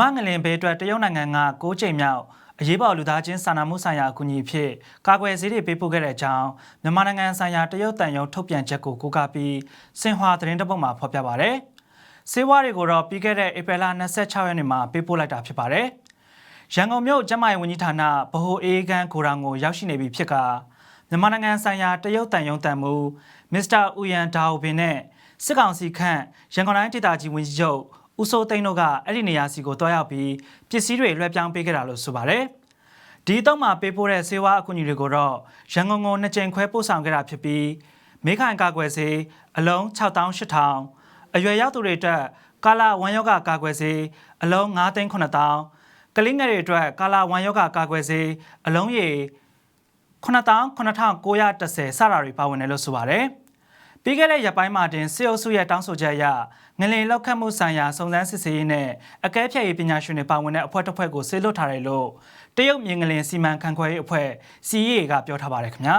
မငလင်ဘေးအတွက်တရုတ်နိုင်ငံက6ချိန်မြောက်အရေးပေါ်လူသားချင်းစာနာမှုဆိုင်ရာအကူအညီဖြစ်ကာကွယ်ဆေးတွေပေးပို့ခဲ့တဲ့အကြောင်းမြန်မာနိုင်ငံဆိုင်ရာတရုတ်တန်ယုံထုတ်ပြန်ချက်ကိုကိုးကားပြီးစင်ဟွာသတင်းတစ်ပုဒ်မှာဖော်ပြပါဗျ။ဆေးဝါးတွေကိုတော့ပြီးခဲ့တဲ့ဧပြီလ26ရက်နေ့မှာပေးပို့လိုက်တာဖြစ်ပါတယ်။ရန်ကုန်မြို့ကျန်းမာရေးဝန်ကြီးဌာနဗဟိုအေးကန်းကိုရောင်ကိုရောက်ရှိနေပြီဖြစ်ကမြန်မာနိုင်ငံဆိုင်ရာတရုတ်တန်ယုံတန်မူမစ္စတာဦးယန်ဒါအိုဘင်နဲ့စစ်ကောင်စီခန့်ရန်ကုန်တိုင်းဒေသကြီးဝန်ကြီးချုပ် ဦးစိုးသိန်းတို့ကအဲ့ဒီနေရာစီကိုတွားရောက်ပြီးပစ္စည်းတွေလွှဲပြောင်းပေးခဲ့တာလို့ဆိုပါတယ်။ဒီတော့မှပေးပို့တဲ့ဆေးဝါးအကူအညီတွေကိုတော့ရန်ကုန်ကိုနှစ်ကြိမ်ခွဲပို့ဆောင်ခဲ့တာဖြစ်ပြီးမေခိုင်ကာကွယ်ဆေးအလုံး6800အရွယ်ရောက်သူတွေအတွက်ကာလာဝမ်ယောဂကာကွယ်ဆေးအလုံး9,9000ကလေးငယ်တွေအတွက်ကာလာဝမ်ယောဂကာကွယ်ဆေးအလုံးရေ99,910စတာတွေပါဝင်တယ်လို့ဆိုပါတယ်။ ပြီးခဲ့တဲ့ရက်ပိုင်းမှာတင်စေအုပ်စုရဲ့တောင်းဆိုချက်အရငလင်လောက်ခတ်မှုဆိုင်ရာစုံစမ်းစစ်ဆေးရေးနဲ့အကဲဖြတ်ရေးပညာရှင်တွေပါဝင်တဲ့အဖွဲ့တစ်ဖွဲ့ကိုဆေးလွတ်ထားတယ်လို့တရုတ်မြင်းငလင်စီမံခန့်ခွဲရေးအဖွဲ့ CEA ကပြောထားပါတယ်ခင်ဗျာ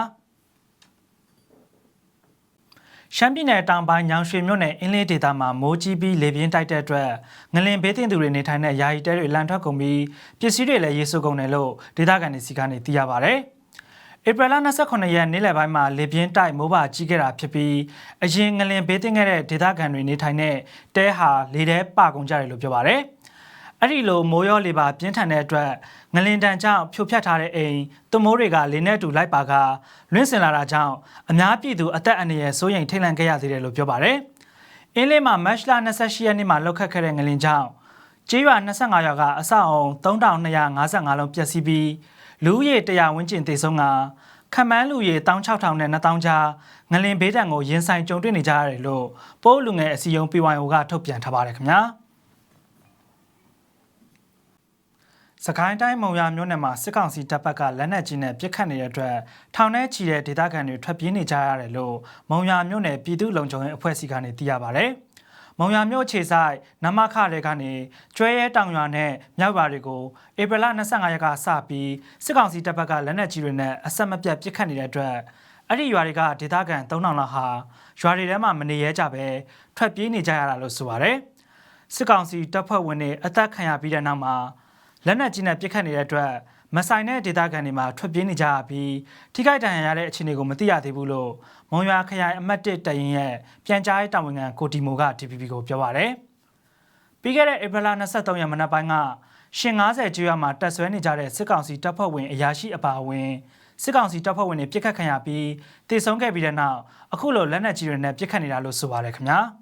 ရှမ်းပြည်နယ်တောင်ပိုင်းညောင်ရွှေမြို့နယ်အင်းလေးဒေသမှာမိုးကြီးပြီးလေပြင်းတိုက်တဲ့အတွက်ငလင်ဘေးတင်သူတွေနေထိုင်တဲ့ယာယီတဲတွေလန်ထွက်ကုန်ပြီးပစ္စည်းတွေလည်းရေဆိုးကုန်တယ်လို့ဒေသခံတွေစီကနေသိရပါဗျ။ ဧပြီလ29ရက်နေ့လယ်ပိုင်းမှာလေပြင်းတိုက်မိုးပါကြီးခဲ့တာဖြစ်ပြီးအရင်ငလင်ဘေးတင်ခဲ့တဲ့ဒေသခံတွေနေထိုင်တဲ့တဲဟာလေထဲပကုန်ကြတယ်လို့ပြောပါရယ်အဲ့ဒီလိုမိုးရောလေပါပြင်းထန်တဲ့အတွက်ငလင်တန်ကြောင့်ဖြိုဖျက်ထားတဲ့အိမ်သွမိုးတွေကလေနဲ့တူလိုက်ပါကလွင့်စင်လာတာကြောင့်အများပြည်သူအသက်အန္တရာယ်စိုးရိမ်ထိတ်လန့်ခဲ့ရသေးတယ်လို့ပြောပါရယ်အင်းလေးမှာမတ်လ28ရက်နေ့မှာလောက်ခတ်ခဲ့တဲ့ငလင်ကြောင့်ကျေးရွာ25ရွာကအဆောက်အုံ3255လုံးပျက်စီးပြီး လူဦးရေ100ဝန်းကျင်သေဆုံးကခမန်းလူရေ16000နဲ့2000ကြားငလင်ဘေးဒဏ်ကိုရင်ဆိုင်ကြုံတွေ့နေကြရတယ်လို့ပိုးလူငယ်အစည်းအရုံး PYO ကထုတ်ပြန်ထားပါတယ်ခင်ဗျာစကိုင်းတိုင်းမုံရမြို့နယ်မှာစစ်ကောင်စီတပ်ဘက်ကလက်နက်ကြီးနဲ့ပစ်ခတ်နေတဲ့အတွက်ထောင်ထဲချီတဲ့ဒေသခံတွေထွက်ပြေးနေကြရတယ်လို့မုံရမြို့နယ်ပြည်သူ့လုံခြုံရေးအဖွဲ့အစည်းကနေသိရပါဗျ။ မုံရမြို့ခြေဆိုင်နမခတွေကနေကျွဲရဲတောင်ရွာနဲ့မြောက်ရွာတွေကိုဧပြီလ25ရက်ကစပြီးစစ်ကောင်စီတပ်ဘက်ကလက်နက်ကြီးတွေနဲ့အဆက်မပြတ်ပစ်ခတ်နေတဲ့အတွက်အဲ့ဒီရွာတွေကဒေသခံ3000လောက်ဟာရွာတွေထဲမှာမနေရဲကြပဲထွက်ပြေးနေကြရတာလို့ဆိုပါတယ်စစ်ကောင်စီတပ်ဖွဲ့ဝင်တွေအသက်ခံရပြီးတဲ့နောက်မှာလက်နက်ကြီးနဲ့ပစ်ခတ်နေတဲ့အတွက် မဆိုင်တဲ့ဒေသခံတွေမှာထွက်ပြေးနေကြပြီးထိခိုက်ဒဏ်ရာရတဲ့အခြေအနေကိုမသိရသေးဘူးလို့မုံရွာခရိုင်အမှတ်1တရင်ရဲ့ပြန်ကြားရေးတာဝန်ခံကိုတီမိုက TPP ကိုပြောပါရယ်ပြီးခဲ့တဲ့ဧပြီလ23ရက်မနက်ပိုင်းကရှင်90ကျွော်မှာတက်ဆွဲနေကြတဲ့စစ်ကောင်စီတပ်ဖွဲ့ဝင်အရာရှိအပါအဝင်စစ်ကောင်စီတပ်ဖွဲ့ဝင်တွေပြစ်ခတ်ခံရပြီးတေဆုံးခဲ့ပြီးတဲ့နောက်အခုလိုလက်နက်ကြီးတွေနဲ့ပြစ်ခတ်နေတာလို့ဆိုပါရယ်ခင်ဗျာ။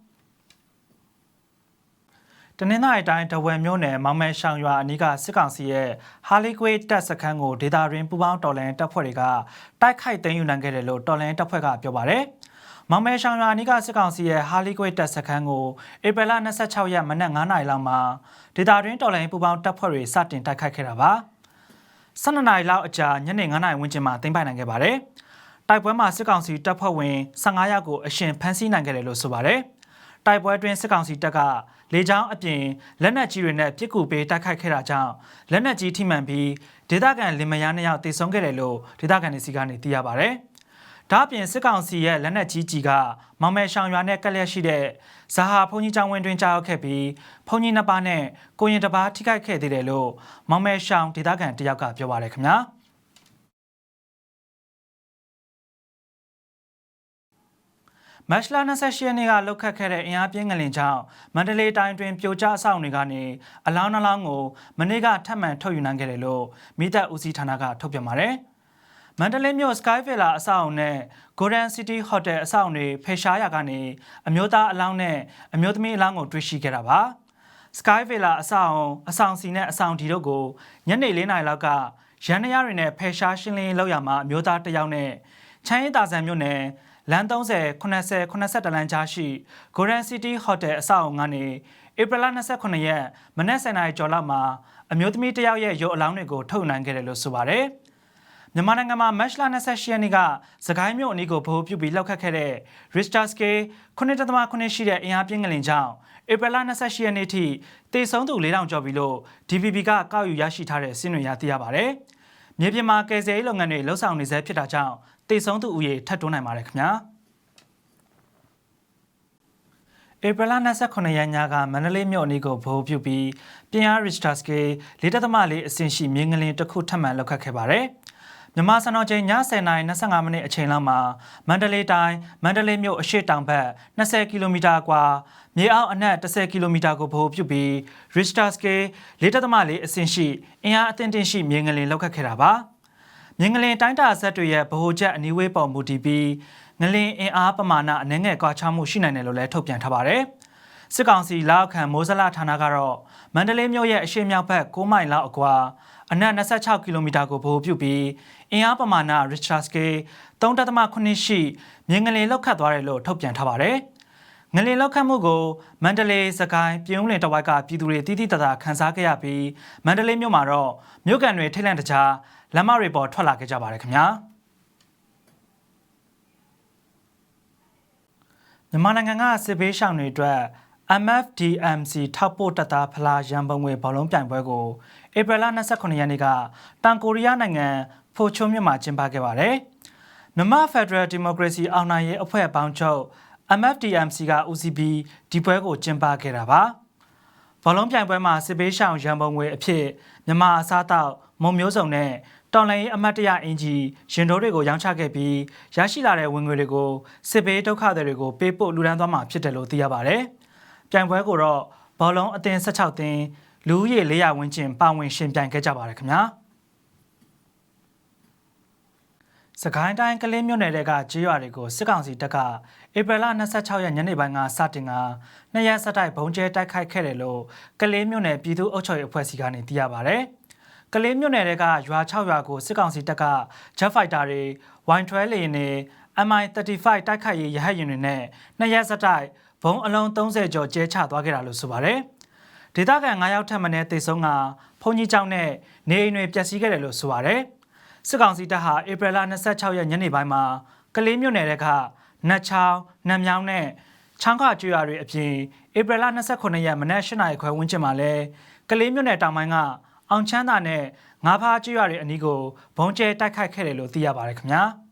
တနင်္သာရီတိုင်းတဝယ်မြို့နယ်မောင်မဲရှောင်ရွာအနီးကစစ်ကောင်စီရဲ့ဟာလီကွေးတပ်စခန်းကိုဒေတာရင်းပူပေါင်းတော်လန်တပ်ဖွဲ့တွေကတိုက်ခိုက်သိမ်းယူနိုင်ခဲ့တယ်လို့တော်လန်တပ်ဖွဲ့ကပြောပါတယ်။မောင်မဲရှောင်ရွာအနီးကစစ်ကောင်စီရဲ့ဟာလီကွေးတပ်စခန်းကိုဧပြီလ26ရက်မနက်9:00နာရီလောက်မှာဒေတာရင်းတော်လန်ပူပေါင်းတပ်ဖွဲ့တွေစတင်တိုက်ခိုက်ခဲ့တာပါ။12နာရီလောက်အကြာညနေ9:00နာရီဝန်းကျင်မှာသိမ်းပိုက်နိုင်ခဲ့ပါတယ်။တိုက်ပွဲမှာစစ်ကောင်စီတပ်ဖွဲ့ဝင်15ယောက်ကိုအရှင်ဖမ်းဆီးနိုင်ခဲ့တယ်လို့ဆိုပါတယ်။ တိုက်ပွဲတွင်စစ်ကောင်စီတပ်ကလေကြောင်းအပြင်လက်နက်ကြီးတွေနဲ့ပစ်ကူပေးတိုက်ခိုက်ခဲ့တာကြောင့်လက်နက်ကြီးထိမှန်ပြီးဒေသခံလင်မယားနှစ်ယောက်တေဆုံးခဲ့တယ်လို့ဒေသခံတွေစီကနေသိရပါဗျ။ဒါ့အပြင်စစ်ကောင်စီရဲ့လက်နက်ကြီးကြီးကမောင်မဲရှောင်ရွာနဲ့ကက်လျက်ရှိတဲ့ဇာဟာဘုံကြီးကျောင်းဝင်းတွင်ကြားရောက်ခဲ့ပြီးဘုံကြီးနှစ်ပါးနဲ့ကိုရင်တစ်ပါးထိခိုက်ခဲ့သေးတယ်လို့မောင်မဲရှောင်ဒေသခံတယောက်ကပြောပါတယ်ခင်ဗျာ။ မတ်လ28ရက်နေ့ကလှုပ်ခတ်ခဲ့တဲ့အင်အားပြင်းငလင်ကြောင့်မန္တလေးတိုင်းတွင်ပြိုကျအဆောက်တွေကနေအလောင်းနှလောင်းကိုမနေ့ကထပ်မံထုတ်ယူနိုင်ခဲ့တယ်လို့မိသက်ဦးစီးဌာနကထုတ်ပြန်ပါတယ်။မန္တလေးမြို့ Sky Villa အဆောက်အုံနဲ့ Golden City Hotel အဆောက်အုံတွေဖေရှားရာကနေအမျိုးသားအလောင်းနဲ့အမျိုးသမီးအလောင်းကိုတွေ့ရှိခဲ့တာပါ။ Sky Villa အဆောက်အုံအဆောင်စီနဲ့အဆောင်ဒီတို့ကိုညနေ၄နာရီလောက်ကရန်နရတွေနဲ့ဖေရှားရှင်းလင်းလောက်ရမှာအမျိုးသားတစ်ယောက်နဲ့ချမ်းရည်တာဆန်မြို့နယ် လမ်း30 80 82လမ်းကြားရှိ Golden City Hotel အဆောက်အုံကနေဧပြီလ29ရက်မနက်7:00နာရီကျော်လောက်မှာအမျိုးသမီးတစ်ယောက်ရဲ့ရုပ်အလောင်းတွေကိုထုတ်နိုင်ခဲ့တယ်လို့ဆိုပါတယ်။မြန်မာနိုင်ငံမှာမတ်လ28ရက်နေ့ကစကိုင်းမြို့အနီးကိုဗဟိုပြုပြီးလှောက်ခတ်ခဲ့တဲ့ Richter scale 9.9ရှိတဲ့အင်အားပြင်းငလင်ကြောင့်ဧပြီလ28ရက်နေ့ထိတေဆုံးသူ4000ကျော်ပြီလို့ DVB ကကောက်ယူရရှိထားတဲ့စင်းတွေရသိရပါတယ်။ မြေပြင်မှာကယ်ဆယ်ရေးလုပ်ငန်းတွေလှုပ်ဆောင်နေဆဲဖြစ်တာကြောင့်တေဆုံးသူဦးရေထပ်တွန်းနိုင်ပါတယ်ခင်ဗျာဧပြီလ29ရက်ညကမန္တလေးမြို့အနီးကိုဗဟိုပြုပြီးပြင်အား Richter scale 4.4အဆင့်ရှိမြင်းငလင်တစ်ခုထပ်မံလောက်ခတ်ခဲ့ပါတယ်။မြန်မာစံတော်ချိန်ည10:25မိနစ်အချိန်လောက်မှာမန္တလေးတိုင်းမန္တလေးမြို့အရှေ့တောင်ဘက်20ကီလိုမီတာကွာ မြေအောက်အနက်10ကီလိုမီတာကိုဗဟိုပြုပြီး Richter scale 4.4အဆင့်ရှိအင်အားအသင့်တင်ရှိမြင်းငလင်လောက်ခတ်ခဲ့တာပါ။မြင်းငလင်တိုင်းတာဆက်တွေရဲ့ဗဟိုချက်အနီးဝေးပေါ်မူတည်ပြီးငလင်အင်အားပမာဏအနည်းငယ်ကွာခြားမှုရှိနိုင်တယ်လို့လည်းထုတ်ပြန်ထားပါတယ်။စစ်ကောင်စီလက်အောက်ခံမိုးစလဌာနကတော့မန္တလေးမြို့ရဲ့အရှေ့မြောက်ဘက်9မိုင်လောက်အကွာအနက်26ကီလိုမီတာကိုဗဟိုပြုပြီးအင်အားပမာဏ Richter scale 3.8ရှိမြင်းငလင်လောက်ခတ်သွားတယ်လို့ထုတ်ပြန်ထားပါတယ်။ ငလင်လောက်ခတ်မှုကိုမန္တလေးစကိုင်းပြုံးလင်တဝိုက်ကပြည်သူတွေတည်တည်တသာခန်းစားခဲ့ရပြီးမန္တလေးမြို့မှာတော့မြို့ကန်တွေထိတ်လန့်တကြားလမ်းမတွေပေါ်ထွက်လာခဲ့ကြပါတယ်ခင်ဗျာ။မြန်မာနိုင်ငံကစစ်ဘေးရှောင်တွေအတွက် MFDMC ထောက်ပို့တပ်သားဖလားရန်ပုံငွေဘောလုံးပြိုင်ပွဲကိုဧပြီလ29ရက်နေ့ကတောင်ကိုရီးယားနိုင်ငံဖိုချုံမြို့မှာကျင်းပခဲ့ပါတယ်။မြန်မာဖက်ဒရယ်ဒီမိုကရေစီအောင်နိုင်ရေးအဖွဲ့ပေါင်းချုပ် MFDMC က UCB ဒီပွဲကိုကျင်းပခဲ့တာပါ။ဘောလုံးပြိုင်ပွဲမှာစစ်ဘေးရှောင်ရန်ပုံငွေအဖြစ်မြန်မာအစားအသောက်မုံမျိုးစုံနဲ့တော်လိုင်းရေးအမတ်တရအင်ဂျီရင်တိုးတွေကိုရောင်းချခဲ့ပြီးရရှိလာတဲ့ဝင်ငွေတွေကိုစစ်ဘေးဒုက္ခသည်တွေကိုပေးပို့လူဒန်းသွားမှာဖြစ်တယ်လို့သိရပါတယ်။ပြိုင်ပွဲကိုတော့ဘောလုံးအသင်း16သင်းလူဦးရေ400ဝန်းကျင်ပါဝင်ရှင်ပြိုင်ခဲ့ကြပါတယ်ခင်ဗျာ။ စကိုင်းတိုင်းကလေးမြို့နယ်ကကြေးရွာတွေကိုစစ်ကောင်စီတပ်ကဧပြီလ26ရက်ညနေပိုင်းကစတင်ကနှစ်ရက်ဆက်တိုက်ဘုံကျဲတိုက်ခိုက်ခဲ့တယ်လို့ကလေးမြို့နယ်ပြည်သူ့အုပ်ချုပ်ရေးအဖွဲ့စီကနေသိရပါဗျ။ကလေးမြို့နယ်ကရွာ6ရွာကိုစစ်ကောင်စီတပ်က Jet Fighter တွေ Y12 လေယာဉ်တွေ MI35 တိုက်ခိုက်ရေးရဟတ်ယာဉ်တွေနဲ့နှစ်ရက်ဆက်တိုက်ဘုံအလုံး30ကျော်ကျဲချသွားခဲ့တာလို့ဆိုပါတယ်။ဒေသခံ9ယောက်ထပ်မံတေဆုံးကဖုန်ကြီးကျောင်းနဲ့နေအိမ်တွေပျက်စီးခဲ့တယ်လို့ဆိုပါတယ်။ စစ်ကောင်စီတပ်ဟာဧပြီလ26ရက်ညနေပိုင်းမှာကလေးမြို့နယ်ကနတ်ချောင်းနတ်မြောင်းနဲ့ချောင်းခကျွော်တွေအပြင်ဧပြီလ29ရက်မနက်၈နာရီခွဲဝန်းကျင်မှာလဲကလေးမြို့နယ်တောင်ပိုင်းကအောင်ချမ်းသာနဲ့ငါးဖားကျွရတွေအနီးကိုဘုံကျဲတိုက်ခိုက်ခဲ့တယ်လို့သိရပါတယ်ခင်ဗျာ။